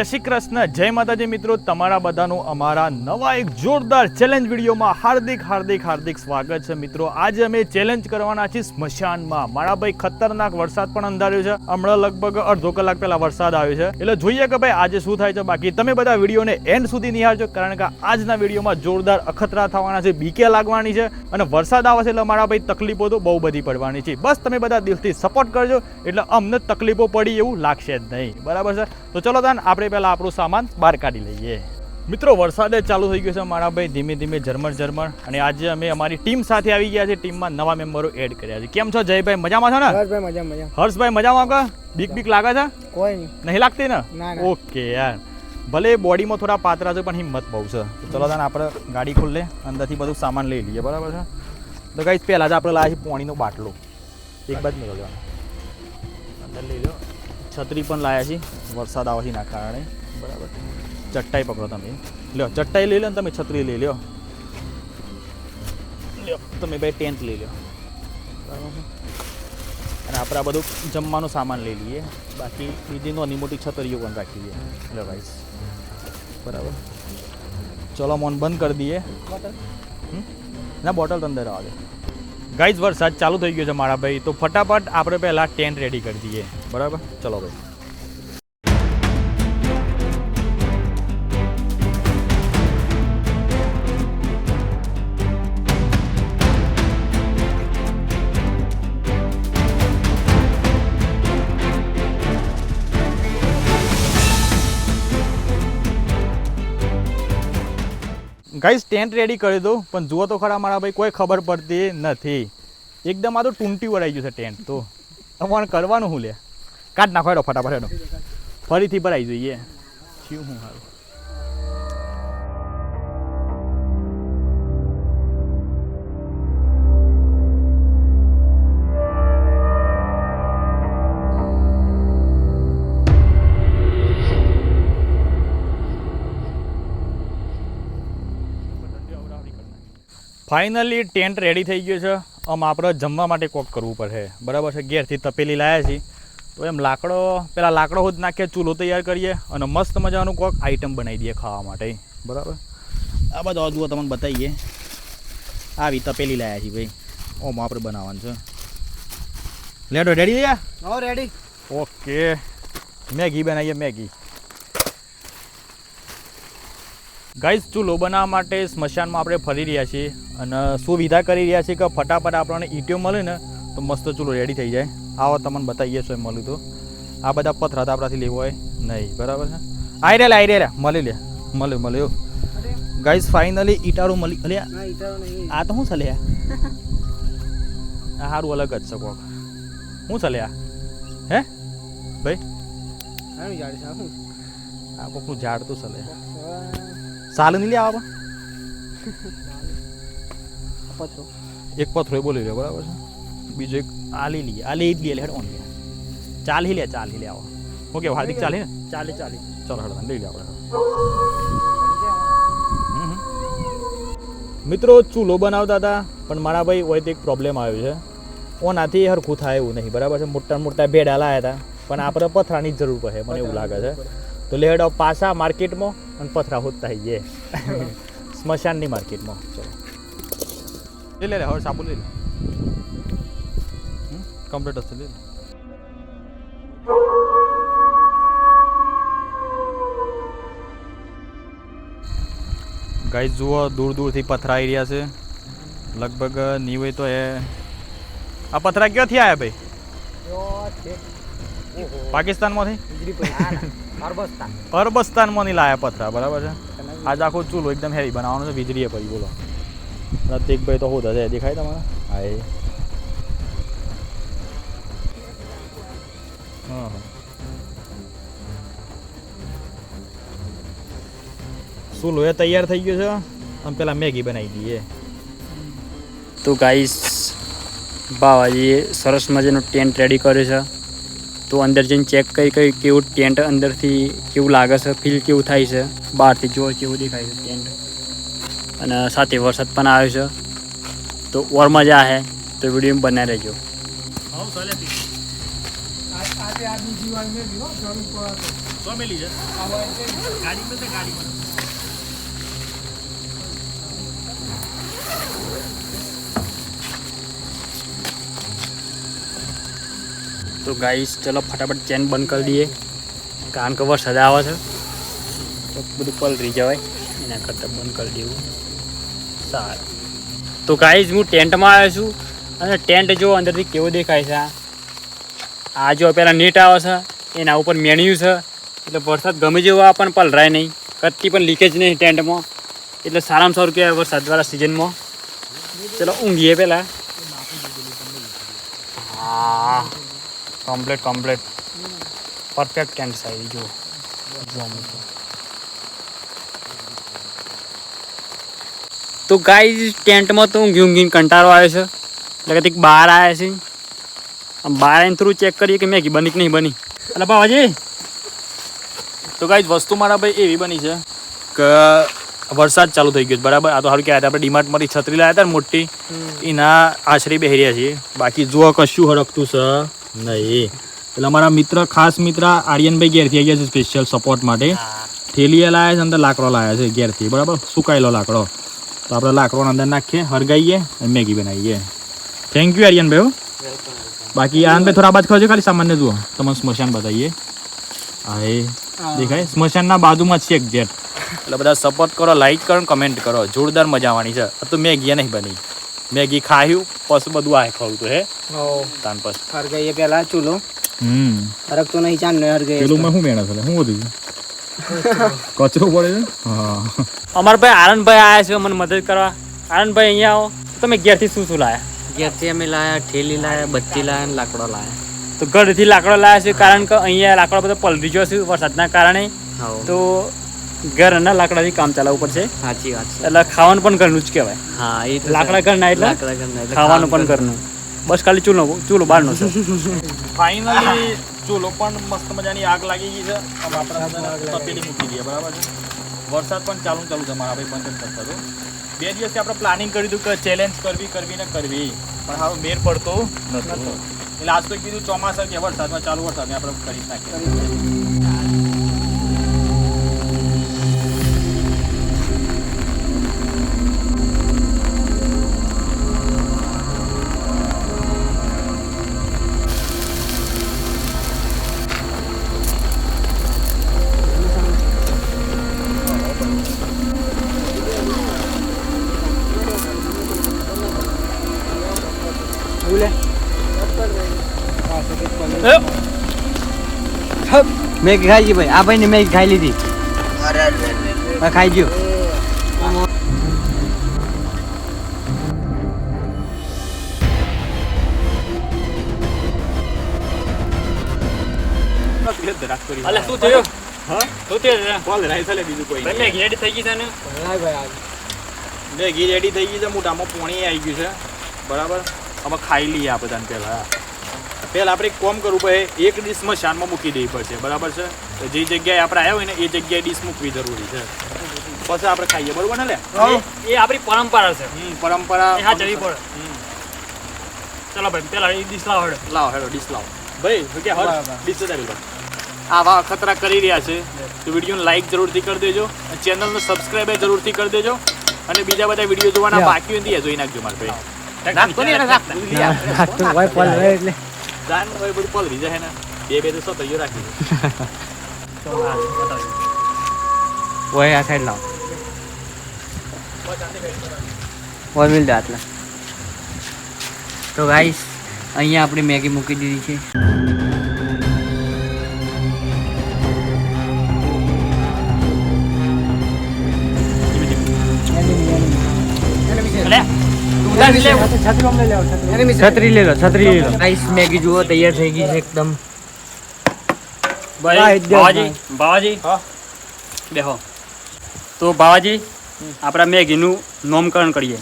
જય શ્રી કૃષ્ણ, જય માતાજી મિત્રો, તમારા બધાનું અમારા નવા એક જોરદાર ચેલેન્જ વિડીયોમાં હાર્દિક હાર્દિક હાર્દિક સ્વાગત છે મિત્રો. આજે અમે ચેલેન્જ કરવાના છીએ સ્મશાનમાં. મારા ભાઈ ખતરનાક વરસાદ પણ અંધાર્યો છે. હમણાં લગભગ અડધો કલાક પહેલા વરસાદ આવ્યો છે. એટલે જોઈએ કે ભાઈ આજે શું થાય છે. બાકી તમે બધા વિડીયોને એન્ડ સુધી નિહાળજો, કારણ કે આજના વિડીયોમાં જોરદાર અખતરા થવાના છે બીકે લાગવાની છે અને વરસાદ આવે છે એટલે મારા ભાઈ તકલીફો તો બહુ બધી પડવાની છે. બસ તમે બધા દિલથી સપોર્ટ કરજો, એટલે અમને તકલીફો પડી એવું લાગશે જ નહીં. બરાબર છે? તો ચલો તાન, આપણે પહેલાં આપણું સામાન બહાર કાઢી લઈએ. મિત્રો વરસાદ જ ચાલુ થઈ ગયો છે મારા ભાઈ. ધીમે ધીમે ઝરમર ઝરમર. અને આજે અમે અમારી ટીમ સાથે આવી ગયા છે. ટીમમાં નવા મેમ્બરો એડ કર્યા છે. કેમ છો જયભાઈ? મજામાં છો ને? હર્ષભાઈ મજા મજા હર્ષભાઈ મજામાં કા? બીક બીક લાગે છે? કોઈ નહીં. નહીં લાગતી ને? ના, ના. ઓકે યાર. ભલે બોડીમાં થોડા પાતરા છે પણ હિંમત બહુ છે. તો ચલો તાને આપણે ગાડી ખોલે અંદરથી બધું સામાન લઈ લઈએ. બરાબર છે? તો કઈ પહેલાં જ આપણે લાવી પાણીનો બાટલો. એક બાજુ મેળવો લેવાનો. અંદર લઈ લો છત્રી પણ લાવ્યા છીએ વરસાદ આવે છે એના કારણે. બરાબર. ચટ્ટાઈ પકડો તમે. લ્યો ચટ્ટાઈ લઈ લો ને તમે છત્રી લઈ લ્યો. લ્યો, તમે ભાઈ ટેન્ટ લઈ લો બરાબર. અને આપણે આ બધું જમવાનું સામાન લઈ લઈએ. બાકી બીજી નાની મોટી છતરીઓ પણ રાખી દઈએ લ્યો ભાઈ બરાબર. ચલો, મોન બંધ કરી દઈએ. ના બોટલ અંદર આવવા દે. ગાઈઝ વરસાદ ચાલુ થઈ ગયો છે મારા ભાઈ. તો ફટાફટ આપણે પહેલાં ટેન્ટ રેડી કરી દઈએ. બરાબર? ચલો ભાઈ. ગાઈઝ ટેન્ટ રેડી કરી દઉં, પણ જુઓ તો ખરા મારા ભાઈ, કોઈ ખબર પડતી નથી. એકદમ આ તો ટૂંટી વળાઈ ગયું છે ટેન્ટ તો. તમારે કરવાનું હું લે? કાઢ નાખો ફટાફટ એનો ફરીથી ભરાઈ જોઈએ. શું હું સારું ફાઇનલી ટેન્ટ રેડી થઈ ગયો છે. આમ આપણે જમવા માટે કોક કરવું પડશે બરાબર છે? ઘેરથી તપેલી લાવ્યા છીએ. તો એમ લાકડો પેલા લાકડો જ નાખીએ ચૂલો તૈયાર કરીએ અને મસ્ત મજાનું કોક આઈટમ બનાવી દઈએ ખાવા માટે. બરાબર? આ બધા જુઓ તમને બતાવીએ. આવી તપેલી લાવ્યા છીએ ભાઈ. ઓમ આપણે બનાવવાનું છે. લેડો રેડી હો રેડી ઓકે મેગી બનાવીએ મેગી. ગાઈઝ ચૂલો બનાવવા માટે સ્મશાનમાં આપણે ફરી રહ્યા છીએ અને સુવિધા કરી રહ્યા છીએ કે ફટાફટ આપણને ઈંટો મળે ને તો મસ્ત ચૂલો રેડી થઈ જાય. આવો તમને બતાવીએ છો એમ મળ્યું તો આ બધા પથરા તો આપણાથી લેવો હોય નહીં બરાબર છે? આઈ રે આઈ રે મળી લે મળ્યો મળ્યો ગાઈઝ ફાઇનલી ઈટારો મળી અલ્યા આ તો શું ચાલે આ સારું અલગ જ છે કોક. શું ચાલે આ? હે? ભાઈ? શું? આ કોકનું ઝાડ તો ચાલે નહીં લે આવા પથરો. એક પથરો એ બોલી રહ્યો બરાબર છે? બીજો એક આ લઈ લઈએ આ જ લઈએ હેડ ઓન લે ચાલી લે ચાલી લે આવો. ઓકે હાર્દિક ચાલી ને? ચાલી ચાલી. ચાલો હેડ લઈ લે આપણે. મિત્રો ચૂલો બનાવતા હતા પણ મારા ભાઈ હોય તો એક પ્રોબ્લેમ આવ્યો છે. ઓનાથી હરખું થાય એવું નહીં બરાબર છે? મોટા મોટા ભેડા લાયા હતા પણ આપણે પથરાની જરૂર પડે મને એવું લાગે છે. તો લેડ પાછા માર્કેટમાં અને પથરા હોતા જઈએ સ્મશાનની માર્કેટમાં. ચલો. લે લે હવે સાબુ લઈ લે. કમ્પ્લીટ હશે લઈ લે. ગાઈઝ જુઓ દૂર દૂરથી પથરા આવી રહ્યા છે. લગભગ નહીં હોય તો એ આ પથરા ક્યાંથી આવ્યા ભાઈ? યો છે? ઓહો. પાકિસ્તાનમાંથી? અરબસ્તાન અરબસ્તાનમાંથી લાયા પથરા બરાબર છે? આજ આખો ચૂલો એકદમ હેવી બનાવવાનો છે વીજળીએ ભાઈ બોલો. પ્રતિકભાઈ તો હું હશે દેખાય તમારે હા એ હા હા શું લોહી તૈયાર થઈ ગયો છે અને પેલા મેગી બનાવી દઈએ. તો ગાઈસ બાવાજીએ સરસ મજાનું ટેન્ટ રેડી કર્યો છે. તો અંદર જઈને ચેક કરી કરી કેવું ટેન્ટ અંદરથી કેવું લાગે છે ફીલ કેવું થાય છે બહારથી જો કેવું દેખાય છે ટેન્ટ અને સાથે વરસાદ પણ આવ્યો છે. તો ઓર મજા આવે તો વીડિયો બનાવી રહેજો. આજે આ બીજી વાર મેં લીધો જરૂર પડે તો સો મેલી છે? ગાડી તો ગાઈસ, ચલો ફટાફટ ચેન બંધ કરી દઈએ. કારણ કે વરસાદ આવે છે. તો બધું પલરી જવાય. એના કરતાં બંધ કરી દેવું. સારું. તો ગાઈસ, હું ટેન્ટમાં આવ્યો છું. અને ટેન્ટ જો અંદરથી કેવો દેખાય છે આ. આ જો પહેલાં નેટ આવે છે. એના ઉપર મેન્યુ છે. એટલે વરસાદ ગમે જેવો આવે, પણ પલરાય નહીં. કત્તી પણ લીકેજ નહીં ટેન્ટમાં. એટલે સારામાં સારું કહેવાય વરસાદવાળા સિઝનમાં ચલો ઊંઘીએ પહેલાં. હા. Complete complete perfect tent size જો. તો ગાઈ ટેન્ટમાં તો ઊંઘી ઊંઘીને કંટાળો આવ્યો છે. એટલે કંઈક બહાર આવ્યા છે આમ બહાર આવીને થોડું ચેક કરીએ કે મેગી બની કે નહીં બની. એટલે ભાવાજી તો ગાઈ વસ્તુ મારા ભાઈ એવી બની છે કે વરસાદ ચાલુ થઈ ગયો છે, બરાબર? આ તો સારું કહેવાય આપણે ડીમાર્ટમાંથી છત્રી લાવ્યા હતા ને મોટી એના આશરે બેહી રહ્યા છીએ. બાકી જો કશું હરકતું છે. નહીં. એટલે અમારા મિત્ર ખાસ મિત્ર આર્યનભાઈ ઘેરથી આવી ગયા છે સ્પેશિયલ સપોર્ટ માટે. થેલીએ લાવ્યા છે અંદર લાકડો લાવ્યા છે ઘેરથી બરાબર? સુકાયેલો લાકડો. તો આપણે લાકડો અંદર નાખીએ હરગાઈએ અને મેગી બનાવીએ. થેન્ક યુ આર્યનભાઈ હો. બાકી આનંદભાઈ થોડા બાદ ખાજો ખાલી સામાન્ય જુઓ. તમને સ્મશાન બતાવીએ. હા એ દેખાય સ્મશાનના બાજુમાં છે છે જેટ એટલે બધા સપોર્ટ કરો લાઈક કરો કમેન્ટ કરો. જોરદાર મજા આવવાની છે. તો મેગી નહીં બની. મેગી ખાયું પછી બધું આ ખાવું તો હે? તાન પછી. હરગાઈએ પેલા ચૂલો. હમ. હરક તો નહીં ચાંદ હર ગઈ ચૂલો માં શું મેણા થલે શું બધું કચરો પડે હા. અમાર ભાઈ આનંદભાઈ આયા છે મને મદદ કરવા. આનંદભાઈ અહીંયા આવો. તમે ઘેરથી શું શું લાયા? ઘેરથી અમે લાયા ઠેલી લાયા બત્તી લાયા અને લાકડો લાયા. તો ઘરેથી લાકડો લાવ્યા છે કારણ કે અહીંયા લાકડો બધો પલરી ગયો છે વરસાદના કારણે. તો ઘરના લાકડાથી કામ ચલાવવું પડશે. સાચી વાત છે. એટલે ખાવાનું પણ ઘરનું જ કહેવાય. હા એ લાકડા ઘરના એટલે? લાકડા ઘરના એટલે ખાવાનું પણ ઘરનું. બસ ખાલી ચૂલો ચૂલો બહારનો છે. ફાઇનલી ચૂલો પણ મસ્ત મજાની આગ લાગી ગઈ છે. હવે આપણે તપેલી મૂકી દઈએ બરાબર છે? વરસાદ પણ ચાલુ ચાલુ છે મારા ભાઈ બંધ જ નથી બે દિવસથી આપણે પ્લાનિંગ કર્યું હતું કે ચેલેન્જ કરવી કરવી ને કરવી. પણ હવે મેર પડતો નતો. એટલે આજ તો કીધું ચોમાસા કે વરસાદમાં ચાલુ વરસાદને આપણે કરી નાખીએ. મેગી ખાઈ ગઈ ભાઈ. આ ભાઈ ને મેં ખાઈ લીધી. ખાઈ ગયો. અલે શું થયું? હા? શું થયું બોલ રાઈ ચાલે બીજું કોઈ? ભાઈ મેગી રેડી થઈ ગઈ છે ને? મેગી રેડી થઈ ગઈ છે મોટામાં પોણી આવી ગયું છે. બરાબર? અમે ખાઈ લઈએ આ બધાને પહેલા. પહેલા આપણે એક કોમ કરવું પડે એક ડીશ મશાનમાં મૂકી દેવી પડશે બરાબર છે તો જે જગ્યાએ આપણે આવ્યા હોય ને એ જગ્યાએ ડીશ મૂકવી જરૂરી છે પછી આપણે ખાઈએ બરાબર ને લે એ- આપણી પરંપરા છે પરંપરા હા જવી પડે ચલો ભાઈ પેલા એ ડીશ લાવો હેડો લાવો હેડો ડીશ લાવો ભાઈ શું કે બરાબર. ડીશ જ આવી આવા ખતરા કરી રહ્યા છે તો વિડીયોને લાઈક જરૂરથી કરી દેજો અને ચેનલને સબસ્ક્રાઈબ જરૂરથી કરી દેજો અને બીજા બધા વીડિયો જોવાના બાકી હોય ને એ જોઈ નાખજો મારા ભાઈ નાખતો નહીં નાખતો. ભાઈ એટલે જાન હવે બધું પલરી જાય ને. બે બે તો સતરીઓ રાખી. ઓય આ સાઈડ લાવ. ઓય મિલ દે આટલા. તો ગાઈસ અહીંયા આપણી મેગી મૂકી દીધી છે. છત્રી લે લો છત્રી લે લો ગાઈસ મેગી જુઓ તૈયાર થઈ ગઈ છે એકદમ. બાવાજી બાવાજી બેહો. તો બાવાજી આપણા મેગીનું નોમકરણ કરીએ.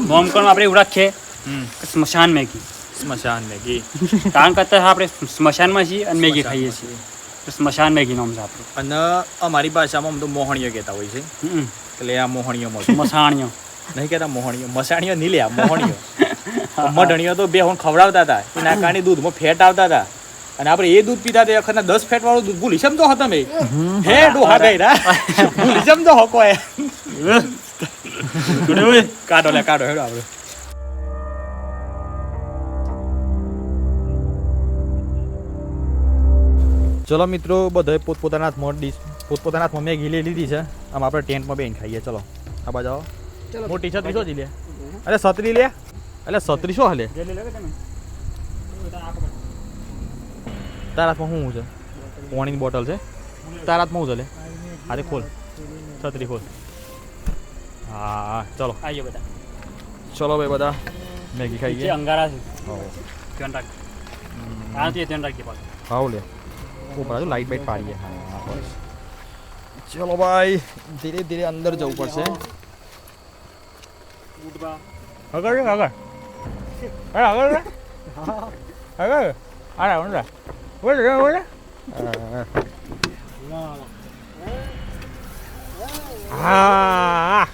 નોમકરણ આપણે એવું રાખીએ સ્મશાન મેગી. સ્મશાન મેગી. કારણ કે અત્યારે આપણે સ્મશાનમાં છીએ અને મેગી ખાઈએ છીએ. સ્મશાન મેગી નામ છે આપણું. અને અમારી ભાષામાં આમ તો મોહણીઓ કહેતા હોય છે. હમ. એટલે આ મોહણીઓમાં મસાણીઓ નહીં કહેતા મોહણીઓ. મસાણીઓ નહીં લ્યા મોહણીઓ. મઢણીઓ તો બે હું ખવડાવતા હતા. એના કારણે દૂધમાં ફેટ આવતા હતા. અને આપણે એ દૂધ પીતા તે વખતના દસ ફેટ વાળું દૂધ ભૂલી સમજો હો તમે. હે, ડોહા ગઈ રા. ભૂલી સમજો હો કોઈ. કાઢો લે, કાઢો, હેડો આપણે. ચલો મિત્રો, બધાએ પોતપોતાના હાથમાં પોતપોતાના હાથમાં મેં લઈ લીધી છે. આમ આપણે ટેન્ટમાં બેન ખાઈએ. ચલો આ બાજુ આવો મોટી છત્રીસો શું લે. અરે સત્રી લે. એટલે છત્રીસો શું હલે? તારા હાથમાં શું છે? પાણીની બોટલ છે? તારા હાથમાં શું છે અરે ખોલ. છત્રી ખોલ. હા હા ચલો આવીએ બધા. ચલો ભાઈ બધા. મેગી ખાઈ ખાઈએ અંગારા છે. ધ્યાન રાખ. આનાથી ધ્યાન રાખજે પાછું. હાઉ લે. ઉપર બાજુ લાઈટ બાઈટ પાડીએ હા ચલો ભાઈ ધીરે ધીરે અંદર જવું પડશે. આગળ રે, આગળ અરે આગળ રે. આગળ અરે આગળ રે. બોલ રે, બોલ રે. હા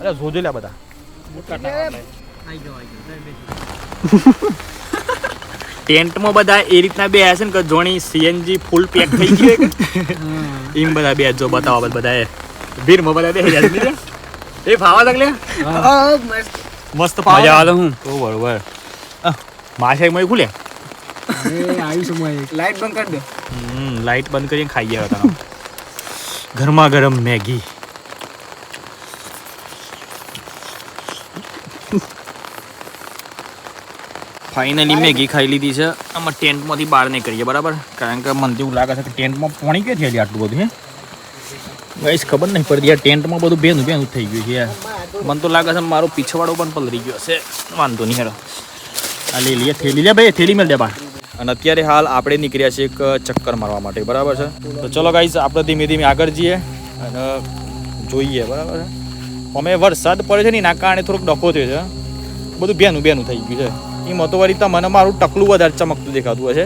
અરે જોજો બધા ટેન્ટમાં બધા એ રીતના બે હશે ને કે જોણી સીએનજી ફૂલ પેક થઈ કે એમ બધા બે જો બતાવો બધા એ ભીરમાં બધા બે રહ્યા છે એ ફાવા લાગલે મસ્ત ફાવા મજા આવે તો હું. ઓ બરોબર. માછાઈ મય ખુલે? લાઈટ બંધ કરી દે. હમ લાઈટ બંધ કરીને ખાઈ ગયા તને ગરમા ગરમ મેગી. ફાઇનલી મેગી ખાઈ લીધી છે. આમાં ટેન્ટમાંથી બહાર નહીં કરીએ બરાબર? કારણ કે મને એવું લાગે છે કે ટેન્ટમાં પાણી કે છે આટલું બધું, હે? ગઈશ ખબર નહીં પડતી યાર, ટેન્ટમાં બધું ભેનું ભેનું થઈ ગયું છે યાર. મને તો લાગે છે મારો પીછવાડો પણ પલરી ગયો હશે વાંધો નહીં હેરો આ લઈ લઈએ, થેલી. લે ભાઈ, થેલી મેળ દે બહાર. અને અત્યારે હાલ આપણે નીકળ્યા છીએ એક ચક્કર મારવા માટે, બરાબર છે? તો ચલો ગાઈસ, આપણે ધીમે ધીમે આગળ જઈએ અને જોઈએ, બરાબર છે? અમે વરસાદ પડે છે ને, એના કારણે થોડોક ડખો થયો છે. બધું બેનું બેનું થઈ ગયું છે. એમાં તો મને તમને મારું ટકલું વધારે ચમકતું દેખાતું હશે.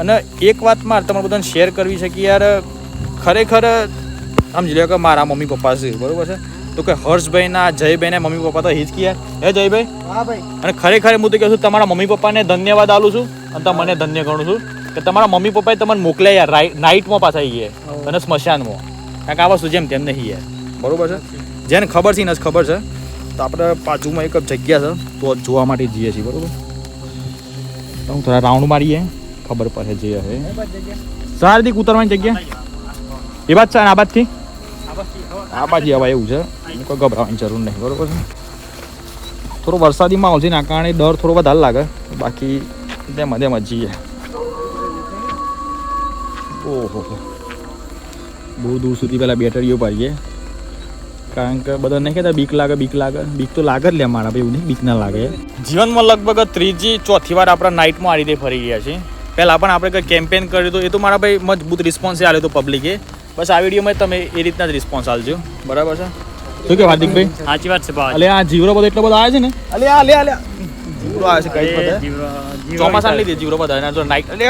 અને એક વાત મારે તમારે બધાને શેર કરવી છે કે યાર ખરેખર સમજી લો કે મારા મમ્મી પપ્પા છે બરાબર છે? તો કે હર્ષભાઈના જયભાઈના મમ્મી પપ્પા તો હિજ કિયા હે જયભાઈ? હા ભાઈ. અને ખરેખર હું તો કહું છું તમારા મમ્મી પપ્પાને ધન્યવાદ આલું છું અને તમને ધન્ય ગણું છું કે તમારા મમ્મી પપ્પાએ તમને મોકલ્યા યાર નાઇટમાં પાછા ગયા અને સ્મશાનમાં. કારણ કે આ વસ્તુ જેમ તેમ નહીં યાર. બરોબર છે? જેને ખબર છે ને જ ખબર છે. તો આપણે બાજુમાં એક જગ્યા છે, તો જોવા માટે જઈએ છીએ, બરોબર? તો હું થોડા રાઉન્ડ મારીએ, ખબર પડે જે હે. સારથી ઉતરવાની જગ્યા? એ વાત છે આ બાજથી આ બાજુ હવે એવું છે. કોઈ ગભરાવાની જરૂર નહીં, બરોબર છે? થોડો વરસાદી માહોલ છે ને, આ કારણે ડર થોડો વધારે લાગે. બાકી તેમાં તેમાં જઈએ. ઓહો, બહુ દૂર સુધી પહેલાં બેટરીઓ પાડીએ. કારણ કે બધા નહીં કહેતા બીક લાગે બીક લાગે. બીક તો લાગે જ લે મારા ભાઈ એવું નહીં બીક ના લાગે. જીવનમાં લગભગ ત્રીજી ચોથી વાર આપણે નાઇટમાં આ રીતે ફરી ગયા છીએ પહેલાં પણ આપણે કંઈ કેમ્પેન કર્યું હતું એ તો મારા ભાઈ મજબૂત રિસ્પોન્સ આવ્યો હતો પબ્લિકે બસ આ વિડીયોમાં તમે એ રીતના જ રિસ્પોન્સ આલજો. બરાબર છે? શું કે હાર્દિકભાઈ સાચી વાત છે ભાઈ. અલે આ જીવરો બધો એટલો બધો આવે છે ને? અલે આ લે આ લે જીવરો આવે છે કઈ ચોમાસા લીધે જીવરો બધા અલે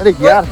અરે યાર.